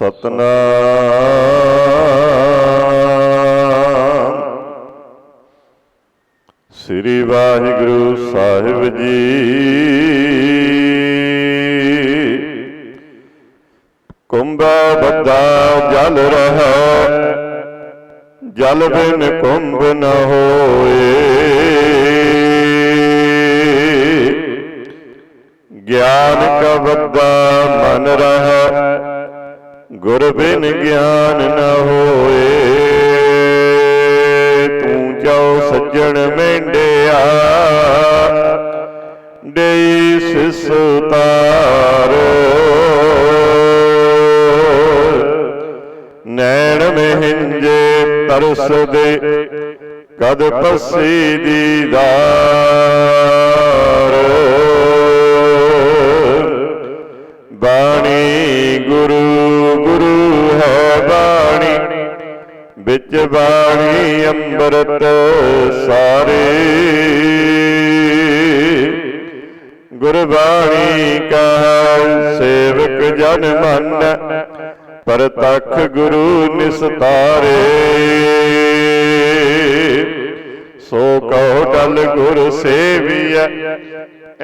ਸਤਨਾਮ। ਸ੍ਰੀ ਵਾਹਿਗੁਰੂ ਸਾਹਿਬ ਜੀ। ਕੁੰਭਾ ਬੱਦਾ ਜਲ ਰਹਾ, ਜਲ ਬਿਨ ਕੁੰਭ ਨ ਹੋਏ। ਗਿਆਨ ਕਾ ਬੱਦਾ ਮਨ ਰਹਾ ਗੁਰ ਬਿਨ ਗਿਆਨ ਨ ਹੋਏ। ਤੂੰ ਜਾਉ ਸੱਜਣ ਮੈਂਡਿਆ ਦੇਈ ਸਿਸ ਤਾਰ ਨੈਣ ਮਹਿੰਜੇ ਤਰਸ ਦੇ ਕਦ ਪਸੀ ਦੀਦਾਰ। ਗੁਰਬਾਣੀ ਸੇਵਕ ਜਨ ਮਨ ਪਰਤਖ ਗੁਰੂ ਨਿਸਤਾਰੇ। ਸੋ ਕਹੋ ਡਲ ਗੁਰ ਸੇਵੀਐ,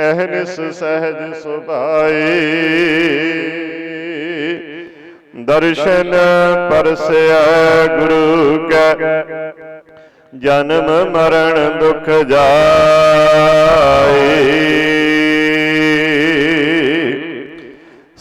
ਅਹਨਿਸ ਸਹਿਜ ਸੁਭਾਈ। ਦਰਸ਼ਨ ਪਰਸਿਆ ਗੁਰੂ ਕੈ, ਜਨਮ ਮਰਨ ਦੁਖ ਜਾਏ।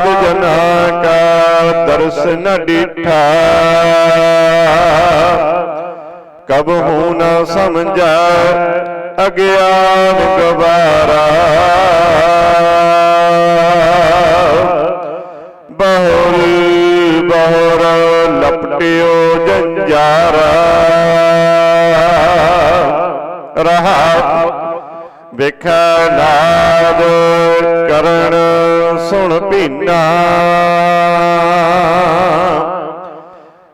ਸਾਧ ਜਨਾ ਕਾ ਦਰਸ ਨ ਡੀਠਾ। ਕਬ ਹੂ ਨ ਸਮਝਾ, ਅਗਿਆਨ ਗਵਾਰਾ। ਬਹੁਰ ਬਹੁਰ ਲਪਟਿਓ ਜੰਜਾਰਾ। ਰਹਾ ਵੇਖਾ ਨਾਦ ਕਰਨ ਸੁਣ ਪੀਨਾ।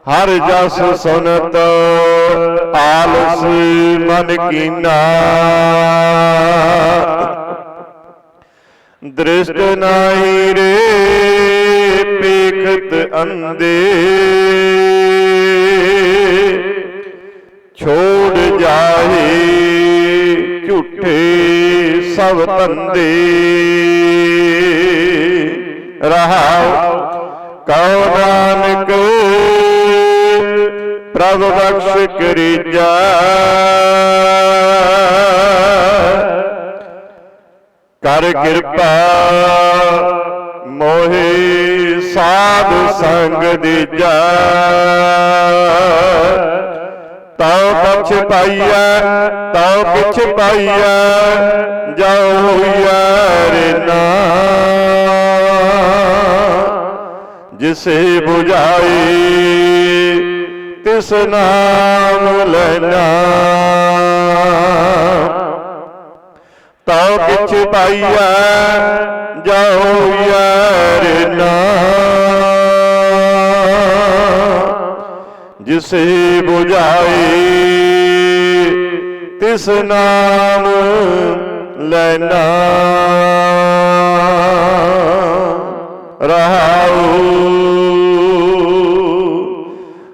ਹਰ ਜਸ ਸੁਨਤ ਆਲਸ ਮਨ ਕੀਨਾ। ਦ੍ਰਿਸ਼ਟ ਨਾਹੀ ਰੇ ਪੇਖਤ ਅੰਦੇ। ਛੋੜ ਜਾ ਸਭ ਤੰਦੇ ਰਹਾਉ ਕਉ ਨਾਨਕ ਪ੍ਰਭ ਬਖਸ਼ ਕਰੀਜਾ ਕਰ ਕਿਰਪਾ ਮੋਹਿ ਸਾਧ ਸੰਗ ਦੀਜਾ ਤਉ ਪਛ ਪਾਈਐ ਤਉ ਪਿਛ ਪਾਈਐ ਜਾਉ ਹੋਈਐ ਰੇ ਨਾ। ਜਿਸੇ 부ਝਾਈ ਤਿਸ ਨਾਮ ਲੈਣਾ ਤਉ ਪਿਛ ਪਾਈਐ ਜਾਉ ਯਾਰ ਨਾ। ਜਿਸੇ 부ਝਾਈ ਤਿਸ ਨਾਮ ਲੈਣਾ ਰਹਾਉ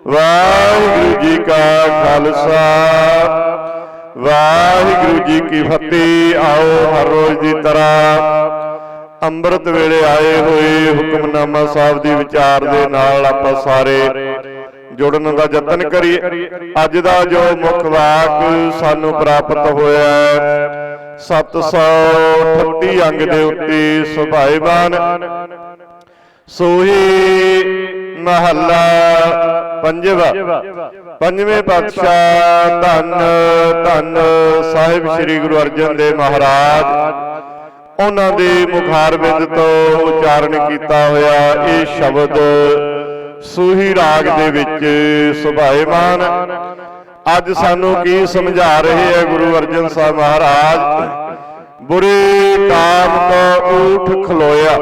ਵਾਹਿਗੁਰੂ ਜੀ ਕਾ ਖਾਲਸਾ, ਵਾਹਿਗੁਰੂ ਜੀ ਕੀ ਫਤਿਹ। ਆਓ ਹਰ ਰੋਜ਼ ਦੀ ਤਰ੍ਹਾਂ ਅੰਮ੍ਰਿਤ ਵੇਲੇ ਆਏ ਹੋਏ ਹੁਕਮਨਾਮਾ ਸਾਹਿਬ ਦੀ ਵਿਚਾਰ ਦੇ ਨਾਲ ਆਪਾਂ ਸਾਰੇ ਜੁੜਨ ਦਾ ਯਤਨ ਕਰੀਏ। ਅੱਜ ਦਾ ਜੋ ਮੁੱਖ ਵਾਕ ਸਾਨੂੰ ਪ੍ਰਾਪਤ ਹੋਇਆ ਹੈ 738 ਅੰਗ ਦੇ ਉੱਤੇ ਸੁਭਾਇਵਾਨ ਸੋਹੀ ਮਹੱਲਾ ਪੰਜਵਾ। ਪੰਜਵੇਂ ਪਾਤਸ਼ਾਹ ਧੰਨ ਧੰਨ ਸਾਹਿਬ ਸ੍ਰੀ ਗੁਰੂ ਅਰਜਨ ਦੇਵ ਮਹਾਰਾਜ, ਉਹਨਾਂ ਦੇ ਮੁਖਾਰਬਿੰਦ ਤੋਂ ਉਚਾਰਨ ਕੀਤਾ ਹੋਇਆ ਇਹ ਸ਼ਬਦ ਸੂਹੀ ਰਾਗ ਦੇ ਵਿੱਚ ਸੁਭਾਇਮਾਨ ਅੱਜ ਸਾਨੂੰ ਕੀ ਸਮਝਾ ਰਹੇ ਹੈ ਗੁਰੂ ਅਰਜਨ ਸਾਹਿਬ ਮਹਾਰਾਜ? ਬੁਰੇ ਕਾਮ ਕੋ ਊਠ ਖਲੋਇਆ।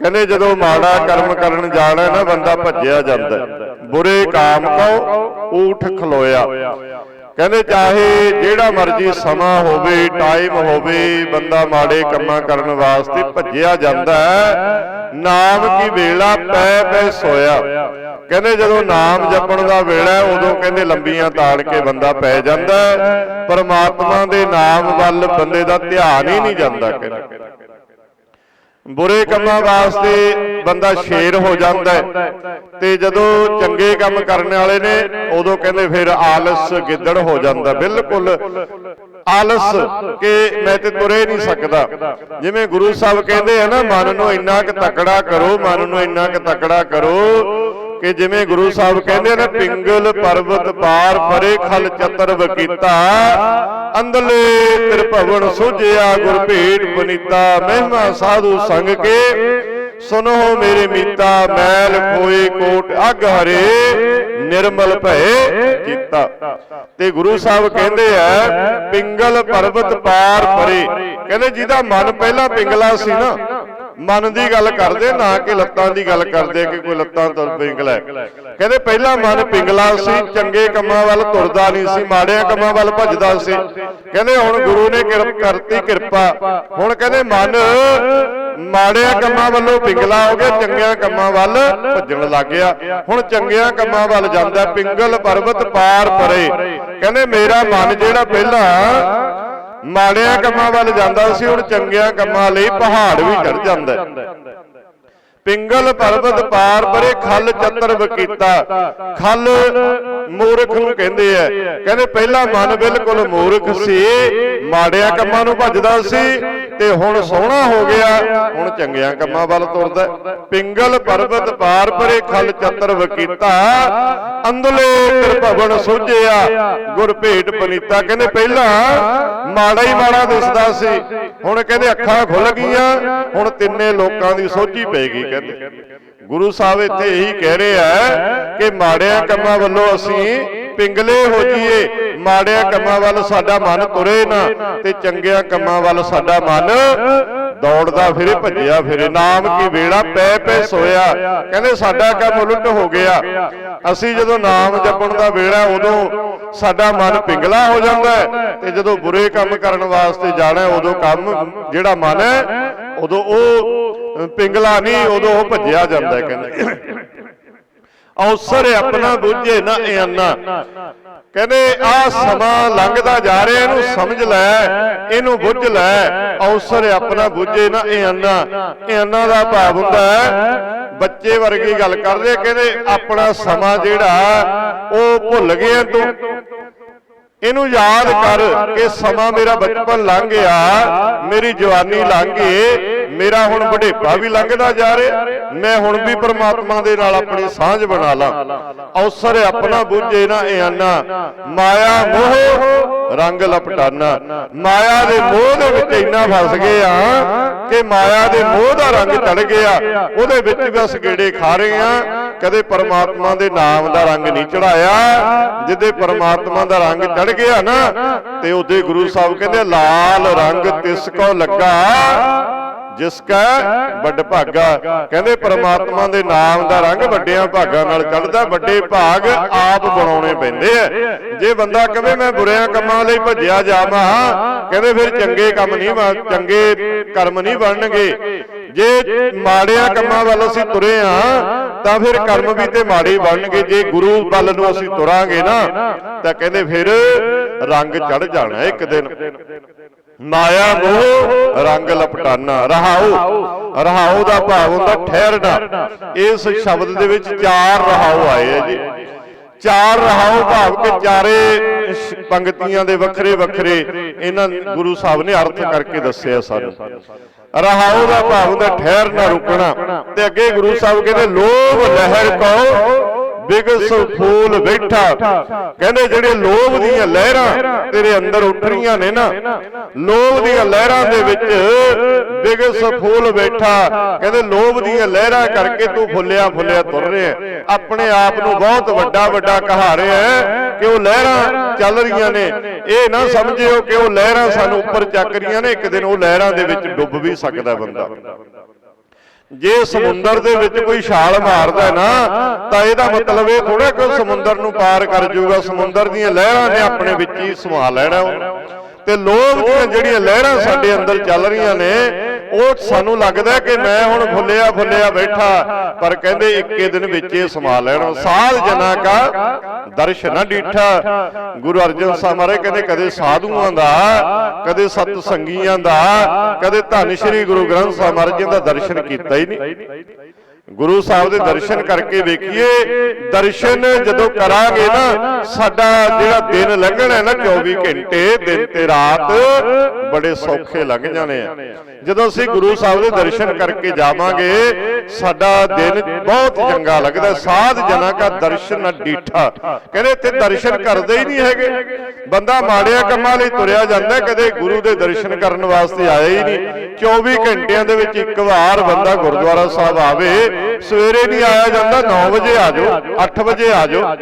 ਕਹਿੰਦੇ ਜਦੋਂ ਮਾੜਾ ਕਰਮ ਕਰਨ ਜਾਣਾ ਨਾ, ਬੰਦਾ ਭੱਜਿਆ ਜਾਂਦਾ ਬੁਰੇ ਕਾਮ ਕੋ ਊਠ ਖਲੋਇਆ। ਕਹਿੰਦੇ ਚਾਹੇ ਜਿਹੜਾ ਮਰਜ਼ੀ ਸਮਾਂ ਹੋਵੇ ਟਾਈਮ ਹੋਵੇ ਬੰਦਾ ਮਾੜੇ ਕੰਮਾਂ ਕਰਨ ਵਾਸਤੇ ਭੱਜਿਆ ਜਾਂਦਾ ਹੈ। ਨਾਮ ਕੀ ਵੇਲਾ ਪੈ ਪੈ ਸੋਇਆ। ਕਹਿੰਦੇ ਜਦੋਂ ਨਾਮ ਜਪਣ ਦਾ ਵੇਲਾ ਹੈ, ਉਦੋਂ ਕਹਿੰਦੇ ਲੰਬੀਆਂ ਤਾੜ ਕੇ ਬੰਦਾ ਪੈ ਜਾਂਦਾ। ਪਰਮਾਤਮਾ ਦੇ ਨਾਮ ਵੱਲ ਬੰਦੇ ਦਾ ਧਿਆਨ ਹੀ ਨਹੀਂ ਜਾਂਦਾ। ਕਹਿੰਦੇ। ਬੁਰੇ ਕੰਮਾਂ ਵਾਸਤੇ ਬੰਦਾ ਸ਼ੇਰ ਹੋ ਜਾਂਦਾ ਤੇ ਜਦੋਂ ਚੰਗੇ ਕੰਮ ਕਰਨ ਵਾਲੇ ਨੇ ਉਦੋਂ ਕਹਿੰਦੇ ਫਿਰ ਆਲਸ ਗਿੱਦੜ ਹੋ ਜਾਂਦਾ। ਬਿਲਕੁਲ। ਆਲਸ ਕਿ ਮੈਂ ਤੇ ਤੁਰੇ ਨਹੀਂ ਸਕਦਾ। ਜਿਵੇਂ ਗੁਰੂ ਸਾਹਿਬ ਕਹਿੰਦੇ ਆ ਨਾ ਮਨ ਨੂੰ ਇੰਨਾ ਕੁ ਤਕੜਾ ਕਰੋ ਮਨ ਨੂੰ ਇੰਨਾ ਕੁ ਤਕੜਾ ਕਰੋ ਕਿ ਜਿਵੇਂ ਗੁਰੂ ਸਾਹਿਬ ਕਹਿੰਦੇ ਨੇ, ਪਿੰਗਲ ਪਰਬਤ ਪਾਰ ਪਰੇ ਖਲ ਚਤਰ ਵਕੀਤਾ, ਅੰਦਲੇ ਤ੍ਰਿਭਵਨ ਸੁਝਿਆ ਗੁਰ ਭੇਟ ਬਨੀਤਾ ਮਹਿਮਾ ਸਾਧੂ ਸੰਗ ਕੇ, ਸੁਨੋ ਮੇਰੇ ਮੀਤਾ, ਮੈਲ ਖੋਏ ਕੋਟ ਅਗ ਹਰੇ, ਨਿਰਮਲ ਭਏ ਕੀਤਾ ਤੇ ਗੁਰੂ ਸਾਹਿਬ ਕਹਿੰਦੇ ਆ, ਪਿੰਗਲ ਪਰਬਤ ਪਾਰ ਪਰੇ ਕਹਿੰਦੇ ਜਿਹਦਾ ਮਨ ਪਹਿਲਾਂ ਪਿੰਗਲਾ ਸੀ ਨਾ ਮਨ ਦੀ ਗੱਲ ਕਰਦੇ ਨਾ ਕਿ ਲੱਤਾਂ ਦੀ ਗੱਲ ਕਰਦੇ ਕਿ ਕੋਈ ਲੱਤਾਂ ਤੋਂ ਪਿੰਗਲਾ। ਕਹਿੰਦੇ ਪਹਿਲਾਂ ਮਨ ਪਿੰਗਲਾ ਸੀ ਚੰਗੇ ਕੰਮਾਂ ਵੱਲ ਤੁਰਦਾ ਨਹੀਂ ਸੀ ਮਾੜਿਆਂ ਕੰਮਾਂ ਵੱਲ ਭੱਜਦਾ ਸੀ। ਕਹਿੰਦੇ ਹੁਣ ਗੁਰੂ ਨੇ ਕਿਰਪ ਕਰਤੀ ਕਿਰਪਾ। ਹੁਣ ਕਹਿੰਦੇ ਮਨ ਮਾੜਿਆਂ ਕੰਮਾਂ ਵੱਲੋਂ ਪਿੰਗਲਾ ਹੋ ਗਿਆ ਚੰਗਿਆਂ ਕੰਮਾਂ ਵੱਲ ਭੱਜਣ ਲੱਗ ਗਿਆ। ਹੁਣ ਚੰਗਿਆਂ ਕੰਮਾਂ ਵੱਲ ਜਾਂਦਾ ਪਿੰਗਲ ਪਰਬਤ ਪਾਰ ਪਰੇ ਕਹਿੰਦੇ ਮੇਰਾ ਮਨ ਜਿਹੜਾ ਪਹਿਲਾਂ ਮਾੜਿਆਂ ਕੰਮਾਂ ਵੱਲ ਜਾਂਦਾ ਸੀ ਹੁਣ ਚੰਗਿਆਂ ਕੰਮਾਂ ਲਈ ਪਹਾੜ ਵੀ ਚੜ ਜਾਂਦਾ ਪਿੰਗਲ ਪਰਬਤ ਪਾਰ ਪਰੇ ਖਲ ਚਤਰ ਵਕੀਤਾ। ਖਲ ਮੂਰਖ ਨੂੰ ਕਹਿੰਦੇ ਆ। ਕਹਿੰਦੇ ਪਹਿਲਾ ਮਨ ਬਿਲਕੁਲ ਮੂਰਖ ਸੀ ਮਾੜਿਆਂ ਕੰਮਾਂ ਨੂੰ ਭੱਜਦਾ ਸੀ ਤੇ ਹੁਣ ਸੋਹਣਾ ਹੋ ਗਿਆ। ਹੁਣ ਚੰਗਿਆਂ ਕੰਮਾਂ ਵੱਲ ਤੁਰਦਾ। ਪਿੰਗਲ ਪਰਬਤ ਪਾਰ ਪਰੇ ਖਲ ਚਤਰ ਵਕੀਤਾ। ਅੰਦਲੇ ਤ੍ਰਿਭਵਨ ਸੁਝਿਆ। ਗੁਰ ਭੇਟ ਪਨੀਤਾ ਕਹਿੰਦੇ ਪਹਿਲਾਂ ਮਾੜਾ ਹੀ ਮਾੜਾ ਦਿਸਦਾ ਸੀ। ਹੁਣ ਕਹਿੰਦੇ ਅੱਖਾਂ ਖੁੱਲ ਗਈਆਂ। ਹੁਣ ਤਿੰਨੇ ਲੋਕਾਂ ਦੀ ਸੋਝੀ ਪੈ ਗਈ। ਕਹਿੰਦੇ। ਗੁਰੂ ਸਾਹਿਬ ਇੱਥੇ ਇਹੀ ਕਹਿ ਰਹੇ ਆ ਕਿ ਮਾੜਿਆਂ ਕੰਮਾਂ ਵੱਲੋਂ ਅਸੀਂ ਪਿੰਗਲੇ ਹੋ ਜਾਈਏ। ਮਾੜਿਆਂ ਕੰਮਾਂ ਵੱਲ ਸਾਡਾ ਮਨ ਤੁਰੇ ਨਾ ਤੇ ਚੰਗਿਆਂ ਕੰਮਾਂ ਵੱਲ ਸਾਡਾ ਮਨ ਦੌੜਦਾ ਫਿਰੇ ਭੱਜਿਆ ਫਿਰੇ। ਨਾਮ ਕੀ ਵੇੜਾ? ਪੈ ਪੈ ਸੋਇਆ। ਕਹਿੰਦੇ ਸਾਡਾ ਕੰਮ ਉਲਟ ਹੋ ਗਿਆ। ਅਸੀਂ ਜਦੋਂ ਨਾਮ ਜਪਣ ਦਾ ਵੇੜਾ ਉਦੋਂ ਸਾਡਾ ਮਨ ਪਿੰਗਲਾ ਹੋ ਜਾਂਦਾ ਤੇ ਜਦੋਂ ਬੁਰੇ ਕੰਮ ਕਰਨ ਵਾਸਤੇ ਜਾਣਾ ਉਦੋਂ ਕੰਮ ਜਿਹੜਾ ਮਨ ਹੈ। ਉਦੋਂ ਉਹ ਪਿੰਗਲਾ ਨਹੀਂ ਉਦੋਂ ਉਹ ਭੱਜਿਆ ਜਾਂਦਾ ਕਹਿੰਦੇ। ਅਵਸਰ ਆਪਣਾ ਬੁੱਝੇ ਨਾ ਇਹ ਅੰਨਾ ਕਹਿੰਦੇ ਆ ਸਮਾਂ ਲੰਘਦਾ ਜਾ ਰਿਹਾ ਇਹਨੂੰ ਸਮਝ ਲੈ ਇਹਨੂੰ ਬੁੱਝ ਲੈ। ਅਵਸਰ ਆਪਣਾ ਬੁੱਝੇ ਨਾ ਇਹ ਅੰਨਾ ਦਾ ਭਾਵ ਹੁੰਦਾ ਹੈ ਬੱਚੇ ਵਰਗੀ ਗੱਲ ਕਰਦੇ ਕਹਿੰਦੇ ਆਪਣਾ ਸਮਾਂ ਜਿਹੜਾ ਉਹ ਭੁੱਲ ਗਿਆ ਤੂੰ। ਇਹਨੂੰ ਯਾਦ ਕਰ ਕਿ ਸਮਾਂ ਮੇਰਾ ਬਚਪਨ ਲੰਘ ਗਿਆ ਮੇਰੀ ਜਵਾਨੀ ਲੰਘ ਗਈ। ਮੇਰਾ ਹੁਣ ਵਡੇਪਾ ਵੀ ਲੰਘਦਾ ਜਾ ਰਿਹਾ, ਮੈਂ ਹੁਣ ਵੀ ਪ੍ਰਮਾਤਮਾ ਦੇ ਨਾਲ ਆਪਣੀ ਸਾਂਝ ਬਣਾ ਲਾਂ। ਅਵਸਰ ਆਪਣਾ ਬੁੱਝੇ ਨਾ ਇਹ ਮਾਇਆ ਮੋਹ, ਰੰਗ ਲਪਟਾਨਾ। ਮਾਇਆ ਦੇ ਮੋਹ ਦੇ ਵਿੱਚ ਇੰਨਾ ਫਸ ਗਏ ਆ ਕਿ ਮਾਇਆ ਦੇ ਮੋਹ ਦਾ ਰੰਗ ਚੜ ਗਿਆ। ਉਹਦੇ ਵਿੱਚ ਬਸ ਗੇੜੇ ਖਾ ਰਹੇ ਆ। ਕਦੇ ਪਰਮਾਤਮਾ ਦੇ ਨਾਮ ਦਾ ਰੰਗ ਨਹੀਂ ਚੜਾਇਆ। ਜਿੱਦੇ ਪਰਮਾਤਮਾ ਦਾ ਰੰਗ ਚੜ ਗਿਆ ਨਾ, ਤੇ ਉਹਦੇ ਗੁਰੂ ਸਾਹਿਬ ਕਹਿੰਦੇ, ਲਾਲ ਰੰਗ ਤਿਸ ਕੋ ਲੱਗਾ। ਜਿਸ ਕਾ ਵੱਡ ਭਾਗਾ। ਕਹਿੰਦੇ ਪ੍ਰਮਾਤਮਾ ਦੇ ਨਾਮ ਦਾ ਰੰਗ ਵੱਡਿਆਂ ਭਾਗਾਂ ਨਾਲ ਚੜਦਾ ਵੱਡੇ ਭਾਗ ਆਪ ਬਣਾਉਣੇ ਪੈਂਦੇ ਆ। ਜੇ ਬੰਦਾ ਕਹੇ ਮੈਂ ਬੁਰਿਆਂ ਕੰਮਾਂ ਲਈ ਭੱਜਿਆ ਜਾਵਾਂ, ਕਹਿੰਦੇ ਫਿਰ ਚੰਗੇ ਕੰਮ ਨਹੀਂ ਚੰਗੇ ਕਰਮ ਨਹੀਂ ਬਣਨਗੇ। ਜੇ ਮਾੜਿਆਂ ਕੰਮਾਂ ਵੱਲ ਅਸੀਂ ਤੁਰੇ ਆ, ਤਾਂ ਫਿਰ ਕਰਮ ਵੀ ਤੇ ਮਾੜੇ ਬਣਨਗੇ। ਜੇ ਗੁਰੂ ਵੱਲ ਨੂੰ ਅਸੀਂ ਤੁਰਾਂਗੇ ਨਾ, ਤਾਂ ਕਹਿੰਦੇ ਫਿਰ ਰੰਗ ਚੜ ਜਾਣਾ ਇੱਕ ਦਿਨ। ਮਾਇਆ ਮੋਹ ਰੰਗ ਲਪਟਾਨਾ ਰਹਾਉ। ਰਹਾਉ ਦਾ ਭਾਵ ਹੁੰਦਾ ਠਹਿਰਨਾ। ਇਸ ਸ਼ਬਦ ਦੇ ਵਿੱਚ ਚਾਰ ਰਹਾਉ ਆਏ ਆ ਜੀ। ਚਾਰ ਰਹਾਉ ਭਾਵ ਕਿ ਚਾਰੇ ਪੰਕਤੀਆਂ ਦੇ ਵੱਖਰੇ ਵੱਖਰੇ ਇਹਨਾਂ ਗੁਰੂ ਸਾਹਿਬ ਨੇ ਅਰਥ ਕਰਕੇ ਦੱਸਿਆ ਸਾਨੂੰ। ਰਹਾਉ ਦਾ ਭਾਵ ਹੁੰਦਾ ਠਹਿਰਨਾ ਰੁਕਣਾ। ਤੇ ਅੱਗੇ ਗੁਰੂ ਸਾਹਿਬ ਕਹਿੰਦੇ ਲੋਭ ਲਹਿਰ ਕੋ ਬਿਗਸ ਫੂਲ ਬੈਠਾ। ਕਹਿੰਦੇ ਜਿਹੜੇ ਲੋਭ ਦੀਆਂ ਲਹਿਰਾਂ ਤੇਰੇ ਅੰਦਰ ਉੱਠ ਰਹੀਆਂ ਨੇ ਨਾ ਲੋਭ ਦੀਆਂ ਲਹਿਰਾਂ ਦੇ ਵਿੱਚ ਬਿਗਸ ਫੂਲ ਬੈਠਾ। ਕਹਿੰਦੇ ਲੋਭ ਦੀਆਂ ਲਹਿਰਾਂ ਕਰਕੇ ਤੂੰ ਫੁੱਲਿਆ ਫੁੱਲਿਆ ਤੁਰ ਰਿਹਾ। ਆਪਣੇ ਆਪ ਨੂੰ ਬਹੁਤ ਵੱਡਾ ਵੱਡਾ ਕਹਾ ਰਿਹਾ ਕਿ ਉਹ ਲਹਿਰਾਂ ਚੱਲ ਰਹੀਆਂ ਨੇ। ਇਹ ਨਾ ਸਮਝਿਓ ਕਿ ਉਹ ਲਹਿਰਾਂ ਸਾਨੂੰ ਉੱਪਰ ਚੱਕ ਰਹੀਆਂ ਨੇ ਇੱਕ ਦਿਨ ਉਹ ਲਹਿਰਾਂ ਦੇ ਵਿੱਚ ਡੁੱਬ ਵੀ ਸਕਦਾ ਬੰਦਾ। ਜੇ ਸਮੁੰਦਰ ਦੇ ਵਿੱਚ ਕੋਈ ਛਾਲ ਮਾਰਦਾ ਹੈ ਨਾ ਤਾਂ ਇਹਦਾ ਮਤਲਬ ਇਹ ਥੋੜਾ ਕਿ ਉਹ ਸਮੁੰਦਰ ਨੂੰ ਪਾਰ ਕਰ ਜਾਊਗਾ ਸਮੁੰਦਰ ਦੀਆਂ ਲਹਿਰਾਂ ਨੇ ਆਪਣੇ ਵਿੱਚ ਹੀ ਸਮਾ ਲੈਣਾ। ਤੇ ਲੋਭ ਦੀਆਂ ਜਿਹੜੀਆਂ ਲਹਿਰਾਂ ਸਾਡੇ ਅੰਦਰ ਚੱਲ ਰਹੀਆਂ ਨੇ ਉਹ ਸਾਨੂੰ ਲੱਗਦਾ ਕਿ ਮੈਂ ਹੁਣ ਫੁੱਲਿਆ ਫੁੱਲਿਆ ਬੈਠਾ, ਪਰ ਕਹਿੰਦੇ ਇੱਕੇ ਦਿਨ ਵਿੱਚ ਇਹ ਸਮਾ ਲੈਣਾ ਸਾਧ ਜਨਾ ਕਾ ਦਰਸ਼ਨ ਡੀਠਾ। ਗੁਰੂ ਅਰਜਨ ਸਾਹਿਬ ਮਹਾਰਾਜ ਕਹਿੰਦੇ, ਕਦੇ ਸਾਧੂਆਂ ਦਾ, ਕਦੇ ਸਤ ਸੰਗੀਆਂ ਦਾ, ਕਦੇ ਧੰਨ ਸ਼੍ਰੀ ਗੁਰੂ ਗ੍ਰੰਥ ਸਾਹਿਬ ਮਹਾਰਾਜ ਜੀ ਦਾ ਦਰਸ਼ਨ ਕੀਤਾ ਹੀ ਨਹੀਂ। ਗੁਰੂ ਸਾਹਿਬ ਦੇ ਦਰਸ਼ਨ ਕਰਕੇ ਵੇਖੀਏ, ਦਰਸ਼ਨ ਜਦੋਂ ਕਰਾਂਗੇ ਨਾ, ਸਾਡਾ ਜਿਹੜਾ ਦਿਨ ਲੰਘਣਾ ਨਾ 24 ਘੰਟੇ, ਦਿਨ ਤੇ ਰਾਤ, ਬੜੇ ਸੌਖੇ ਲੰਘ ਜਾਣੇ ਆ। ਜਦੋਂ ਅਸੀਂ ਗੁਰੂ ਸਾਹਿਬ ਦੇ ਦਰਸ਼ਨ ਕਰਕੇ ਜਾਵਾਂਗੇ, ਸਾਡਾ ਦਿਨ ਬਹੁਤ ਚੰਗਾ ਲੱਗਦਾ ਸਾਧ ਜਨਾ ਕਾ ਦਰਸ਼ਨ ਡੀਠਾ। ਕਹਿੰਦੇ ਇੱਥੇ ਦਰਸ਼ਨ ਕਰਦੇ ਹੀ ਨਹੀਂ ਹੈਗੇ। ਬੰਦਾ ਮਾੜਿਆ ਕੰਮਾਂ ਲਈ ਤੁਰਿਆ ਜਾਂਦਾ, ਕਦੇ ਗੁਰੂ ਦੇ ਦਰਸ਼ਨ ਕਰਨ ਵਾਸਤੇ ਆਇਆ ਹੀ ਨਹੀਂ। 24 ਘੰਟਿਆਂ ਦੇ ਵਿੱਚ ਇੱਕ ਵਾਰ ਬੰਦਾ ਗੁਰਦੁਆਰਾ ਸਾਹਿਬ ਆਵੇ ਸਵੇਰੇ ਨਹੀਂ ਆਇਆ ਜਾਂਦਾ 9 ਵਜੇ ਆ ਜਾਓ 8 ਵਜੇ ਆ ਜਾਓ।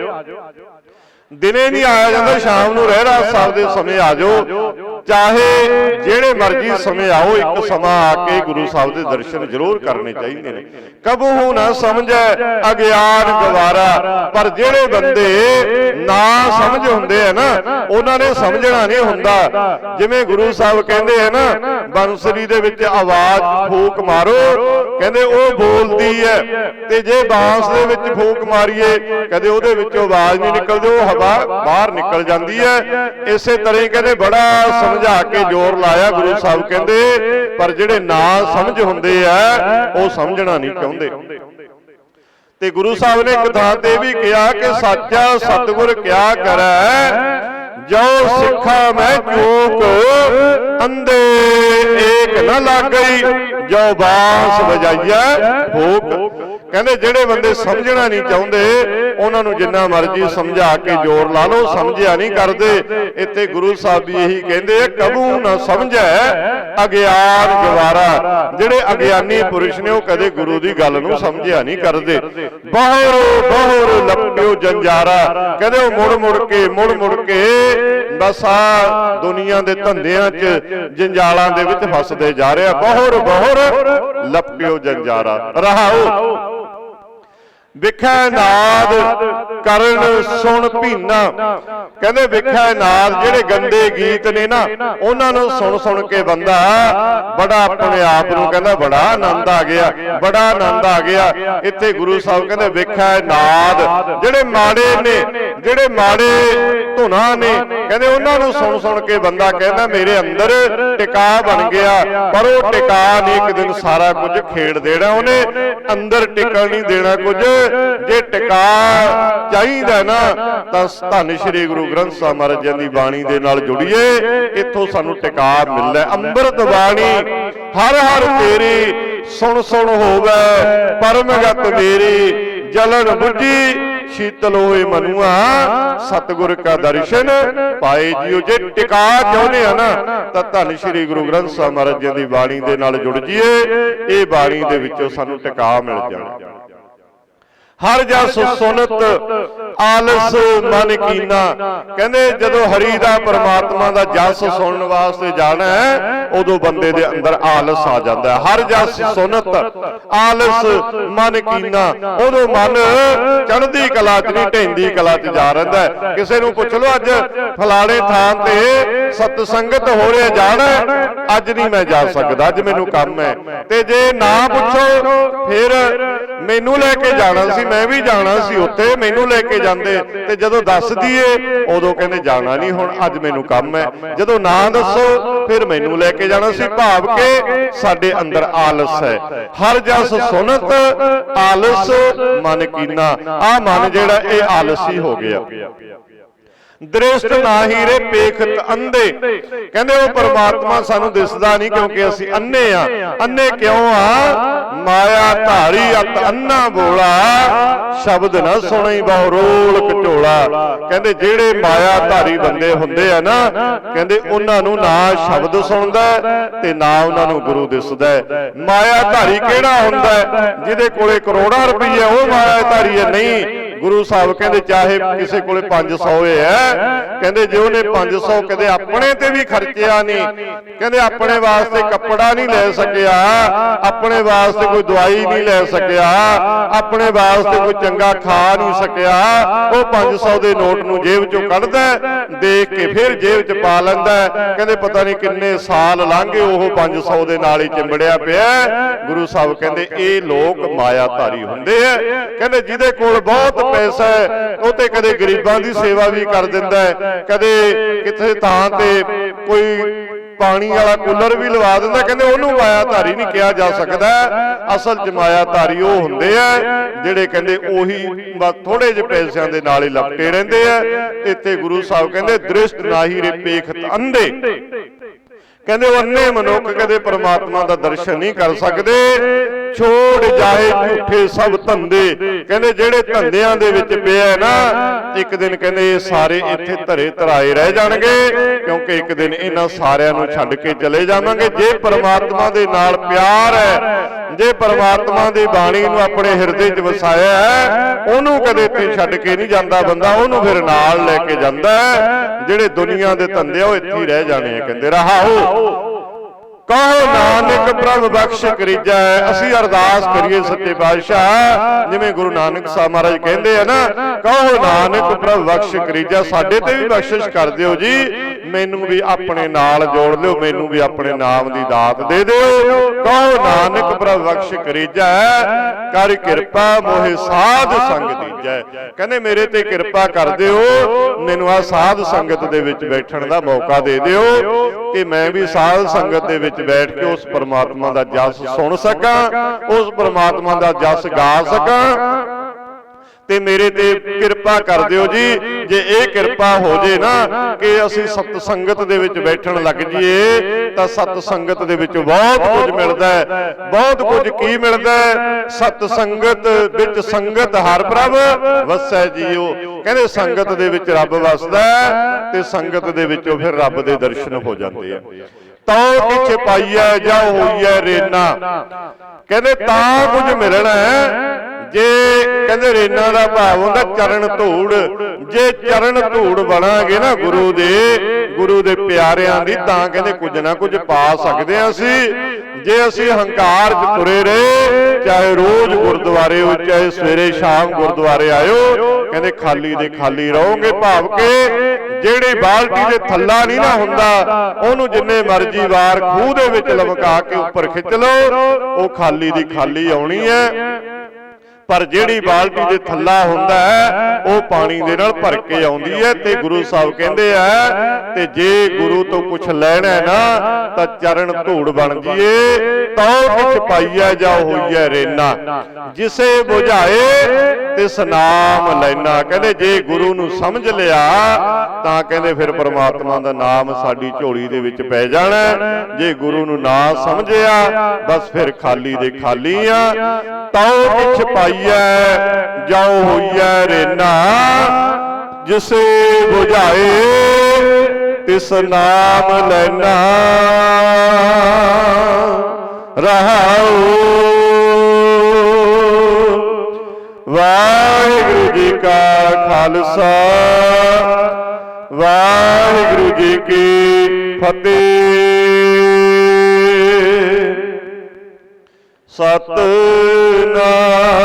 ਦਿਨੇ ਨਹੀਂ ਆਇਆ ਜਾਂਦਾ ਸ਼ਾਮ ਨੂੰ ਰਹਿਰਾ ਸਾਹਿਬ ਦੇ ਸਮੇਂ ਆ ਜਾਓ। ਚਾਹੇ ਜਿਹੜੇ ਮਰਜ਼ੀ ਸਮੇਂ ਆਓ ਇੱਕ ਸਮਾਂ ਆ ਕੇ ਗੁਰੂ ਸਾਹਿਬ ਦੇ ਦਰਸ਼ਨ ਜ਼ਰੂਰ ਕਰਨੇ ਚਾਹੀਦੇ ਨੇ। ਕਬਹੂ ਨਾ। ਸਮਝੈ ਅਗਿਆਨ ਗਵਾਰਾ। ਪਰ ਜਿਹੜੇ ਬੰਦੇ ਨਾ ਸਮਝ ਹੁੰਦੇ ਆ ਨਾ ਉਹਨਾਂ ਨੇ ਸਮਝਣਾ ਨਹੀਂ ਹੁੰਦਾ। ਜਿਵੇਂ ਗੁਰੂ ਸਾਹਿਬ ਕਹਿੰਦੇ ਆ ਨਾ ਬੰਸਰੀ ਦੇ ਵਿੱਚ ਆਵਾਜ਼ ਫੂਕ ਮਾਰੋ। ਕਹਿੰਦੇ ਉਹ ਬੋਲਦੀ ਹੈ। ਤੇ ਜੇ ਬਾਂਸ ਦੇ ਵਿੱਚ ਫੂਕ ਮਾਰੀਏ ਕਦੇ ਉਹਦੇ ਵਿੱਚੋਂ ਆਵਾਜ਼ ਨਹੀਂ ਨਿਕਲਦੀ ਉਹ ਹਵਾ ਬਾਹਰ ਨਿਕਲ ਜਾਂਦੀ ਹੈ। ਇਸੇ ਤਰ੍ਹਾਂ ਹੀ ਕਹਿੰਦੇ ਬੜਾ ਸਮਝਾ ਕੇ ਜ਼ੋਰ ਲਾਇਆ ਗੁਰੂ ਸਾਹਿਬ ਕਹਿੰਦੇ, ਪਰ ਜਿਹੜੇ ਨਾ ਸਮਝ ਹੁੰਦੇ ਆ, ਉਹ ਸਮਝਣਾ ਨਹੀਂ ਚਾਹੁੰਦੇ। ਤੇ ਗੁਰੂ ਸਾਹਿਬ ਨੇ ਇੱਕ ਤੇ ਵੀ ਕਿਹਾ ਕਿ ਸੱਚਾ ਸਤਿਗੁਰ ਕਿਆ ਕਰੈ ਜੋ ਸਿੱਖਾ ਮੈਂ ਚੂਕ, ਅੰਦੇ ਏਕ ਨਾ ਲੱਗਈ ਜੋ ਬਾਂਸ ਵਜਾਈਐ ਫੂਕ ਕਹਿੰਦੇ ਜਿਹੜੇ ਬੰਦੇ ਸਮਝਣਾ ਨਹੀਂ ਚਾਹੁੰਦੇ ਉਹਨਾਂ ਨੂੰ ਜਿੰਨਾ ਮਰਜ਼ੀ ਸਮਝਾ ਕੇ ਜ਼ੋਰ ਲਾ ਲਓ ਸਮਝਿਆ ਨਹੀਂ ਕਰਦੇ ਇੱਥੇ ਗੁਰੂ ਸਾਹਿਬ ਵੀ ਇਹੀ ਕਹਿੰਦੇ ਆ ਕਬੂ ਨਾ ਸਮਝੈ ਅਗਿਆਨ ਗਵਾਰਾ। ਜਿਹੜੇ ਅਗਿਆਨੀ ਪੁਰਸ਼ ਨੇ ਉਹ ਕਦੇ ਗੁਰੂ ਦੀ ਗੱਲ ਨੂੰ ਸਮਝਿਆ ਨਹੀਂ ਕਰਦੇ। ਬਹੁਰ ਬਹੁਰ ਲੱਪਿਓ ਜੰਜਾਰਾ। ਕਹਿੰਦੇ ਉਹ ਮੁੜ ਮੁੜ ਕੇ ਮੁੜ ਮੁੜ ਕੇ ਬਸ ਆ ਦੁਨੀਆ ਦੇ ਧੰਦਿਆਂ 'ਚ ਜੰਜਾਲਾਂ ਦੇ ਵਿੱਚ ਫਸਦੇ ਜਾ ਰਿਹਾ। ਬਹੁਰ ਬਹੁਰ ਲੱਪਿਓ ਜੰਜਾਰਾ। ਰਹਾਓ। ਵਿਖੈ ਨਾਦ, ਕਰਨ ਸੁਣ ਭੀਨਾ। ਕਹਿੰਦੇ ਵਿਖੈ ਨਾਦ, ਜਿਹੜੇ ਗੰਦੇ ਗੀਤ ਨੇ ਨਾ, ਉਹਨਾਂ ਨੂੰ ਸੁਣ ਸੁਣ ਕੇ ਬੰਦਾ ਬੜਾ ਆਪਣੇ ਆਪ ਨੂੰ ਕਹਿੰਦਾ ਬੜਾ ਆਨੰਦ ਆ ਗਿਆ, ਬੜਾ ਆਨੰਦ ਆ ਗਿਆ। ਇੱਥੇ ਗੁਰੂ ਸਾਹਿਬ ਕਹਿੰਦੇ ਵਿਖੈ ਨਾਦ, ਜਿਹੜੇ ਮਾੜੇ ਨੇ, ਜਿਹੜੇ ਮਾੜੇ ਧੁਨਾ ਨੇ, ਕਹਿੰਦੇ ਉਹਨਾਂ ਨੂੰ ਸੁਣ ਸੁਣ ਕੇ ਬੰਦਾ ਕਹਿੰਦਾ ਮੇਰੇ ਅੰਦਰ ਟਿਕਾ ਬਣ ਗਿਆ, ਪਰ ਉਹ ਟਿਕਾ ਨਹੀਂ, ਇੱਕ ਦਿਨ ਸਾਰਾ ਕੁਝ ਖੇਡ ਦੇਣਾ ਉਹਨੇ, ਅੰਦਰ ਟਿਕਣ ਨਹੀਂ ਦੇਣਾ ਕੁਝ। ਜੇ ਟਿਕਾ ਚਾਹੀਦਾ ਨਾ, ਤਾਂ ਧੰਨ ਸ਼੍ਰੀ ਗੁਰੂ ਗ੍ਰੰਥ ਸਾਹਿਬ ਮਹਾਰਾਜ ਜੀ ਦੀ ਬਾਣੀ ਦੇ ਨਾਲ ਜੁੜੀਏ। ਇੱਥੋਂ ਸਾਨੂੰ ਟਿਕਾ ਮਿਲਦਾ ਅੰਮ੍ਰਿਤ ਬਾਣੀ, ਹਰ ਹਰ ਤੇਰੀ, ਸੁਣ ਸੁਣ ਹੋਵੇ, ਪਰਮਗਤ ਮੇਰੀ, ਜਲਨ ਬੁੱਝੀ, ਸ਼ੀਤਲ ਹੋਏ ਮਨੁਆ। ਸਤਿਗੁਰ ਕਾ ਦਰਸ਼ਨ ਪਾਏ ਜਿਉ। ਜੇ ਟਿਕਾ ਚਾਹੁੰਦੇ ਆ ਨਾ, ਤਾਂ ਧੰਨ ਸ਼੍ਰੀ ਗੁਰੂ ਗ੍ਰੰਥ ਸਾਹਿਬ ਮਹਾਰਾਜ ਜੀ ਦੀ ਬਾਣੀ ਦੇ ਨਾਲ ਜੁੜ ਜੀਏ ਇਹ ਬਾਣੀ ਦੇ ਵਿੱਚੋਂ ਸਾਨੂੰ ਟਿਕਾ ਮਿਲ ਜਾਣਾ ਹਰ ਜਸ ਸੁਨਤ ਆਲਸ ਮਨ ਕੀਨਾ। ਕਹਿੰਦੇ ਜਦੋਂ ਹਰੀ ਦਾ ਪਰਮਾਤਮਾ ਦਾ ਜਸ ਸੁਣਨ ਵਾਸਤੇ ਜਾਣਾ ਹੈ ਉਦੋਂ ਬੰਦੇ ਦੇ ਅੰਦਰ ਆਲਸ ਆ ਜਾਂਦਾ ਹੈ। ਹਰ ਜਸ ਸੁਨਤ ਆਲਸ ਮਨ ਕੀਨਾ। ਉਦੋਂ ਮਨ ਚੜ੍ਹਦੀ ਕਲਾ ਚ ਨਹੀਂ ਢੈਂਦੀ ਕਲਾ ਚ ਜਾ ਰਹਿੰਦਾ। ਕਿਸੇ ਨੂੰ ਪੁੱਛ ਲਓ ਅੱਜ ਫਲਾਣੇ ਥਾਂ ਤੇ ਸਤ ਸੰਗਤ ਹੋ ਰਿਹਾ ਜਾਣਾ ਅੱਜ ਨਹੀਂ ਮੈਂ ਜਾ ਸਕਦਾ ਅੱਜ ਮੈਨੂੰ ਕੰਮ ਹੈ। ਤੇ ਜੇ ਨਾ ਪੁੱਛੋ ਫਿਰ ਮੈਨੂੰ ਲੈ ਕੇ ਜਾਣਾ ਸੀ ਮੈਂ ਵੀ ਜਾਣਾ ਸੀ ਉੱਥੇ, ਮੈਨੂੰ ਲੈ ਕੇ ਜਾਂਦੇ। ਤੇ ਜਦੋਂ ਦੱਸ ਦਈਏ, ਉਦੋਂ ਕਹਿੰਦੇ ਜਾਣਾ ਨਹੀਂ ਹੁਣ, ਅੱਜ ਮੈਨੂੰ ਕੰਮ ਹੈ। ਜਦੋਂ ਨਾ ਦੱਸੋ, ਫਿਰ ਮੈਨੂੰ ਲੈ ਕੇ ਜਾਣਾ ਸੀ। ਭਾਵ ਕਿ ਸਾਡੇ ਅੰਦਰ ਆਲਸ ਹੈ। ਹਰ ਜਸ ਸੁਨਤ, ਆਲਸ, ਮਨ ਕੀਨਾ। ਆ ਮਨ ਜਿਹੜਾ, ਇਹ ਆਲਸੀ ਹੋ ਗਿਆ। ਦ੍ਰਿਸ਼ਟ ਨਾਹੀ ਰੇ ਪੇਖਤ ਅੰਧੇ। ਕਹਿੰਦੇ ਉਹ ਪਰਮਾਤਮਾ ਸਾਨੂੰ ਦਿਸਦਾ ਨਹੀਂ ਕਿਉਂਕਿ ਅਸੀਂ ਅੰਨੇ ਆ। ਅੰਨੇ ਕਿਉਂ ਆ? ਮਾਇਆ ਧਾਰੀ ਅਤ ਅੰਨਾ ਬੋਲਾ। ਸ਼ਬਦ ਨਾ ਸੁਣਈ ਬਹੁ ਰੋਲ ਕਟੋਲਾ। ਕਹਿੰਦੇ ਜਿਹੜੇ ਮਾਇਆ ਧਾਰੀ ਬੰਦੇ ਹੁੰਦੇ ਆ ਨਾ ਕਹਿੰਦੇ ਉਹਨਾਂ ਨੂੰ ਨਾ ਸ਼ਬਦ ਸੁਣਦਾ ਤੇ ਨਾ ਉਹਨਾਂ ਨੂੰ ਗੁਰੂ ਦਿਸਦਾ। ਮਾਇਆ ਧਾਰੀ ਕਿਹੜਾ ਹੁੰਦਾ? ਜਿਹਦੇ ਕੋਲੇ ਕਰੋੜਾਂ ਰੁਪਈਏ ਉਹ ਮਾਇਆ ਧਾਰੀ ਹੈ ਨਹੀਂ। ਗੁਰੂ ਸਾਹਿਬ ਕਹਿੰਦੇ ਚਾਹੇ ਕਿਸੇ ਕੋਲੇ 500 ਹੈ। ਕਹਿੰਦੇ ਜੇ ਉਹਨੇ 500 ਕਦੇ ਆਪਣੇ ਤੇ ਵੀ ਖਰਚਿਆ ਨਹੀਂ। ਕਹਿੰਦੇ ਆਪਣੇ ਵਾਸਤੇ ਕੱਪੜਾ ਨਹੀਂ ਲੈ ਸਕਿਆ। ਆਪਣੇ ਵਾਸਤੇ ਕੋਈ ਦਵਾਈ ਨਹੀਂ ਲੈ ਸਕਿਆ। ਆਪਣੇ ਵਾਸਤੇ ਕੋਈ ਚੰਗਾ ਖਾ ਨਹੀਂ ਸਕਿਆ। ਉਹ 500 ਦੇ ਨੋਟ ਨੂੰ ਜੇਬ ਚੋਂ ਕੱਢਦਾ ਦੇਖ ਕੇ ਫਿਰ ਜੇਬ 'ਚ ਪਾ ਲੈਂਦਾ। ਕਹਿੰਦੇ ਪਤਾ ਨਹੀਂ ਕਿੰਨੇ ਸਾਲ ਲੰਘੇ ਉਹ 500 ਦੇ ਨਾਲ ਹੀ ਚਿੰਬੜਿਆ ਪਿਆ। ਗੁਰੂ ਸਾਹਿਬ ਕਹਿੰਦੇ ਇਹ ਲੋਕ ਮਾਇਆਧਾਰੀ ਹੁੰਦੇ ਆ। ਕਹਿੰਦੇ ਜਿਹਦੇ ਕੋਲ ਬਹੁਤ ਪੈਸਾ ਹੈ ਉਹ ਤੇ ਕਦੇ ਗਰੀਬਾਂ ਦੀ ਸੇਵਾ ਵੀ ਕਰ ਦਿੰਦਾ ਹੈ, ਕਦੇ ਕਿਥੇ ਥਾਂ ਤੇ ਕੋਈ ਪਾਣੀ ਵਾਲਾ ਕੂਲਰ ਵੀ ਲਵਾ ਦਿੰਦਾ, ਕਹਿੰਦੇ ਉਹਨੂੰ ਮਾਇਆਧਾਰੀ ਨਹੀਂ ਕਿਹਾ ਜਾ ਸਕਦਾ। ਅਸਲ ਚ ਮਾਇਆਧਾਰੀ ਉਹ ਹੁੰਦੇ ਆ, ਜਿਹੜੇ ਕਹਿੰਦੇ ਉਹੀ ਥੋੜੇ ਜਿਹੇ ਪੈਸਿਆਂ ਦੇ ਨਾਲ ਹੀ ਲਪਟੇ ਰਹਿੰਦੇ ਆ। ਇੱਥੇ ਗੁਰੂ ਸਾਹਿਬ ਕਹਿੰਦੇ, ਦ੍ਰਿਸ਼ਟ ਨਾਹੀ ਰੇ ਪੇਖਤ ਅੰਧੇ। ਕਹਿੰਦੇ, ਉਹ ਅੰਨੇ ਮਨੁੱਖ ਕਦੇ ਪਰਮਾਤਮਾ ਦਾ ਦਰਸ਼ਨ ਨਹੀਂ ਕਰ ਸਕਦੇ। ਛੋੜ ਜਾਏ ਝੂਠੇ ਸਭ ਧੰਦੇ। ਕਹਿੰਦੇ ਜਿਹੜੇ ਧੰਦਿਆਂ ਦੇ ਵਿੱਚ ਪਿਆ ਹੈ ਨਾ ਇੱਕ ਦਿਨ ਕਹਿੰਦੇ ਇਹ ਸਾਰੇ ਇੱਥੇ ਧਰੇ ਧਰਾਏ ਰਹਿ ਜਾਣਗੇ ਕਿਉਂਕਿ ਇੱਕ ਦਿਨ ਇਹਨਾਂ ਸਾਰਿਆਂ ਨੂੰ ਛੱਡ ਕੇ ਚਲੇ ਜਾਵਾਂਗੇ। ਜੇ ਪ੍ਰਮਾਤਮਾ ਦੇ ਨਾਲ ਪਿਆਰ ਹੈ ਜੇ ਪ੍ਰਮਾਤਮਾ ਦੀ ਬਾਣੀ ਨੂੰ ਆਪਣੇ ਹਿਰਦੇ 'ਚ ਵਸਾਇਆ ਹੈ ਉਹਨੂੰ ਕਦੇ ਇੱਥੇ ਛੱਡ ਕੇ ਨਹੀਂ ਜਾਂਦਾ ਬੰਦਾ ਉਹਨੂੰ ਫਿਰ ਨਾਲ ਲੈ ਕੇ ਜਾਂਦਾ ਜਿਹੜੇ ਦੁਨੀਆ ਦੇ ਧੰਦੇ ਉਹ ਇੱਥੇ ਹੀ ਰਹਿ ਜਾਣੇ ਆ ਕਹਿੰਦੇ ਰਹਾਓ ਕਹੋ ਨਾਨਕ ਪ੍ਰਭ ਬਖਸ਼ ਕਰੀਜੈ, ਅਸੀਂ ਅਰਦਾਸ ਕਰੀਏ ਸੱਚੇ ਪਾਤਸ਼ਾਹ। ਜਿਵੇਂ ਗੁਰੂ ਨਾਨਕ ਸਾਹਿਬ ਮਹਾਰਾਜ ਕਹਿੰਦੇ ਆ ਨਾ, ਕਹੋ ਨਾਨਕ ਪ੍ਰਭ ਬਖਸ਼ ਕਰੀਜੈ, ਸਾਡੇ ਤੇ ਵੀ ਬਖਸ਼ਿਸ਼ ਕਰ ਦਿਓ ਜੀ। ਮੈਨੂੰ ਵੀ ਆਪਣੇ ਨਾਲ ਜੋੜ ਲਿਓ ਮੈਨੂੰ ਵੀ ਆਪਣੇ ਨਾਮ ਦੀ ਦਾਤ ਦੇ ਦਿਓ। ਕਹੋ ਨਾਨਕ ਪ੍ਰਭ ਬਖਸ਼ ਕਰੀਜੈ, ਕਰ ਕਿਰਪਾ ਮੋਹਿ ਸਾਧ ਸੰਗ ਦੀਜੈ। ਕਹਿੰਦੇ ਮੇਰੇ ਤੇ ਕਿਰਪਾ ਕਰ ਦਿਓ, ਮੈਨੂੰ ਆ ਸਾਧ ਸੰਗਤ ਦੇ ਵਿੱਚ ਬੈਠਣ ਦਾ ਮੌਕਾ ਦੇ ਦਿਓ ਕਿ ਮੈਂ ਵੀ ਸਾਧ ਸੰਗਤ ਦੇ ਵਿੱਚ ਬੈਠ ਕੇ ਉਸ ਪਰਮਾਤਮਾ ਦਾ ਜਸ ਸੁਣ ਸਕਾਂ, ਉਸ ਪਰਮਾਤਮਾ ਦਾ ਜਸ ਗਾ ਸਕਾਂ। ਤੇ ਮੇਰੇ ਤੇ ਕਿਰਪਾ ਕਰ ਦਿਓ ਜੀ, ਜੇ ਇਹ ਕਿਰਪਾ ਹੋ ਜੇ ਨਾ ਕਿ ਅਸੀਂ ਸਤ ਸੰਗਤ ਦੇ ਵਿੱਚ ਬੈਠਣ ਲੱਗ ਜਾਈਏ, ਤਾਂ ਸਤ ਸੰਗਤ ਦੇ ਵਿੱਚ ਬਹੁਤ ਕੁਝ ਮਿਲਦਾ ਹੈ, ਬਹੁਤ ਕੁਝ ਕੀ ਮਿਲਦਾ ਹੈ? ਸਤ ਸੰਗਤ ਵਿੱਚ ਸੰਗਤ ਹਰ ਪ੍ਰਭ ਵਸੈ ਜੀਓ। ਕਹਿੰਦੇ ਸੰਗਤ ਦੇ ਵਿੱਚ ਰੱਬ ਵਸਦਾ ਤੇ ਸੰਗਤ ਦੇ ਵਿੱਚੋਂ ਫਿਰ ਰੱਬ ਦੇ ਦਰਸ਼ਨ ਹੋ ਜਾਂਦੇ ਆ। ਤਉ ਕਿਛ ਪਾਈਐ ਜਾ ਹੋਈਐ ਰੇਨਾ। ਕਹਿੰਦੇ ਤਾਂ ਕੁਝ ਮਿਲਣਾ ਹੈ। ਜੇ ਕਹਿੰਦੇ ਰੇਨਾ ਦਾ ਭਾਵ ਹੁੰਦਾ ਚਰਨ ਧੂੜ। ਜੇ ਚਰਨ ਧੂੜ ਬਣਾਂਗੇ ਨਾ ਗੁਰੂ ਦੇ ਗੁਰੂ ਦੇ ਪਿਆਰਿਆਂ ਦੀ ਤਾਂ ਕਹਿੰਦੇ ਕੁਝ ਨਾ ਕੁਝ ਪਾ ਸਕਦੇ ਹਾਂ ਅਸੀਂ। ਜੇ ਅਸੀਂ ਹੰਕਾਰ 'ਚ ਤੁਰੇ ਰਹੇ, ਚਾਹੇ ਰੋਜ਼ ਗੁਰਦੁਆਰੇ ਹੋ ਚਾਹੇ ਸਵੇਰੇ ਸ਼ਾਮ ਗੁਰਦੁਆਰੇ ਆਇਓ, ਕਹਿੰਦੇ ਖਾਲੀ ਦੇ ਖਾਲੀ ਰਹੋਗੇ ਭਾਵ ਕੇ ਜਿਹੜੀ ਬਾਲਟੀ ਦੇ ਥੱਲਾ ਨਹੀਂ ਨਾ ਹੁੰਦਾ, ਉਹਨੂੰ ਜਿੰਨੇ ਮਰਜ਼ੀ ਵਾਰ ਖੂਹ ਦੇ ਵਿੱਚ ਲਮਕਾ ਕੇ ਉੱਪਰ ਖਿੱਚ ਲਓ, ਉਹ ਖਾਲੀ ਦੀ ਖਾਲੀ ਆਉਣੀ ਹੈ। ਪਰ ਜਿਹੜੀ ਬਾਲਟੀ ਦੇ ਥੱਲਾ ਹੁੰਦਾ ਹੈ ਉਹ ਪਾਣੀ ਦੇ ਨਾਲ ਭਰ ਕੇ ਆਉਂਦੀ ਹੈ ਤੇ ਗੁਰੂ ਸਾਹਿਬ ਕਹਿੰਦੇ ਆ ਤੇ ਜੇ ਗੁਰੂ ਤੋਂ ਕੁਝ ਲੈਣਾ ਨਾ ਤਾਂ ਚਰਨ ਧੂੜ ਬਣ ਜੀਏ ਤਾਂ ਕਿਛ ਪਾਈਆ ਜਾ ਹੋਈਐ ਰੇਨਾ। ਜਿਸੇ 부ਝਾਏ ਤਿਸ ਨਾਮ ਲੈਣਾ ਕਹਿੰਦੇ ਜੇ ਗੁਰੂ ਨੂੰ ਸਮਝ ਲਿਆ ਤਾਂ ਕਹਿੰਦੇ ਫਿਰ ਪ੍ਰਮਾਤਮਾ ਦਾ ਨਾਮ ਸਾਡੀ ਝੋਲੀ ਦੇ ਵਿੱਚ ਪੈ ਜਾਣਾ। ਜੇ ਗੁਰੂ ਨੂੰ ਨਾ ਸਮਝਿਆ ਬਸ ਫਿਰ ਖਾਲੀ ਦੇ ਖਾਲੀ ਆ। ਤਉ ਕਿਛ ਪਾਈਐ ਜਾਉ ਹੋਈਐ ਰੇਨਾ। ਜਿਸੇ 부ਝਾਏ ਤਿਸ ਨਾਮ ਲੈਣਾ ਰਹਾਉ। ਵਾਹਿਗੁਰੂ ਜੀ ਕਾ ਖਾਲਸਾ, ਵਾਹਿਗੁਰੂ ਜੀ ਕੀ ਫਤਿਹ। ਸਤਨਾਮ।